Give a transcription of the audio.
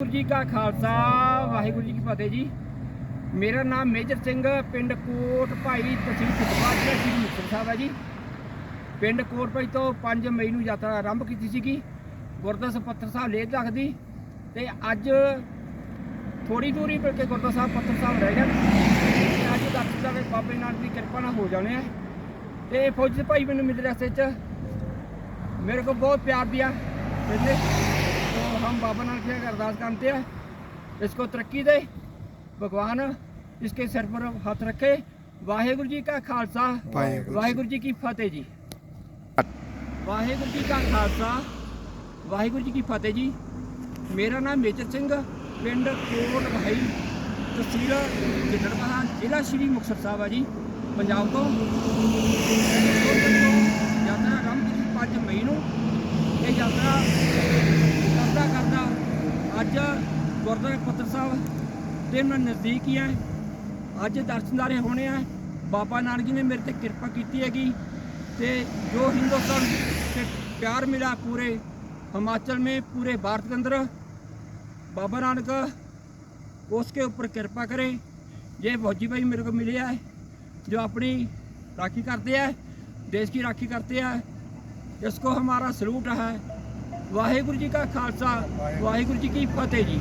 ਵਾਹਿਗੁਰੂ ਜੀ ਕਾ ਖਾਲਸਾ, ਵਾਹਿਗੁਰੂ ਜੀ ਕੀ ਫਤਿਹ ਜੀ। ਮੇਰਾ ਨਾਮ ਮੇਜਰ ਸਿੰਘ, ਪਿੰਡ ਕੋਟ ਭਾਈ ਤਹਿਸੀਲ ਫਤਿਹਗੜ੍ਹ ਜ਼ਿਲ੍ਹਾ ਸ਼੍ਰੀ ਮੁਕਤਸਰ ਸਾਹਿਬ ਹੈ ਜੀ। ਪਿੰਡ ਕੋਟ ਭਾਈ ਤੋਂ 5 ਮਈ ਨੂੰ ਯਾਤਰਾ ਆਰੰਭ ਕੀਤੀ ਸੀਗੀ। ਗੁਰਦਾਸ ਪੱਤਰ ਸਾਹਿਬ ਲੇਖ ਤੱਕ ਦੀ ਤੇ ਅੱਜ ਥੋੜੀ ਦੂਰੀ ਪਰ ਕੇ ਗੁਰਦਾਸ ਸਾਹਿਬ ਪੱਤਰ ਸਾਹਿਬ ਰਹਿ ਗਿਆ ਅੱਜ ਦੱਸ ਜਾਵੇ ਬਾਬੇ ਨਾਨਕ ਦੀ ਕਿਰਪਾ ਨਾਲ ਹੋ ਜਾਣੇ ਆ। ਤੇ ਫੌਜੀ ਭਾਈ ਮੈਨੂੰ ਮਿਲੇ ਰਸਤੇ 'ਚ। ਮੇਰੇ ਕੋਲ ਬਹੁਤ ਪਿਆਰ ਦਿਆ ਕਹਿੰਦੇ हम बाबा नानक की अरदास करते हैं इसको तरक्की दे भगवान इसके सिर पर हाथ रखे वाहेगुरु जी का खालसा वाहेगुरु जी। वाहेगुरु जी की फतेह जी वाहेगुरु जी का खालसा वाहेगुरु जी की फतेह जी मेरा नाम मेजर सिंह ਪਿੰਡ ਕੋਟ ਭਾਈ ਤਹਿਸੀਲ ਗਿੱਦੜਬਾਹਾ ਜ਼ਿਲ੍ਹਾ ਸ਼੍ਰੀ ਮੁਕਤਸਰ ਸਾਹਿਬ ਹੈ ਜੀ ਪੰਜਾਬ ਤੋਂ ਯਾਤਰਾ ਆਰੰਭ ਕੀਤੀ 5 ਮਈ ਨੂੰ ਇਹ ਯਾਤਰਾ ਗੁਰਦੁਆਰਾ ਪੱਤਰ ਸਾਹਿਬ ਦੇ ਨਾਲ ਨਜ਼ਦੀਕ ਹੀ ਹੈ ਅੱਜ ਦਰਸ਼ਨਦਾਰੇ ਹੋਣੇ ਆ ਬਾਬਾ ਨਾਨਕ ਜੀ ਨੇ ਮੇਰੇ ਤੇ ਕਿਰਪਾ ਕੀਤੀ ਹੈਗੀ ਤੇ ਜੋ ਹਿੰਦੁਸਤਾਨ से प्यार मिला पूरे हिमाचल में पूरे भारत के अंदर बाबा नानक उसके ऊपर कृपा करे ये फौजी भाई मेरे को मिले है जो अपनी राखी करते हैं देश की राखी करते हैं इसको हमारा सलूट है वाहेगुरु जी का खालसा वाहेगुरु जी की फतेह जी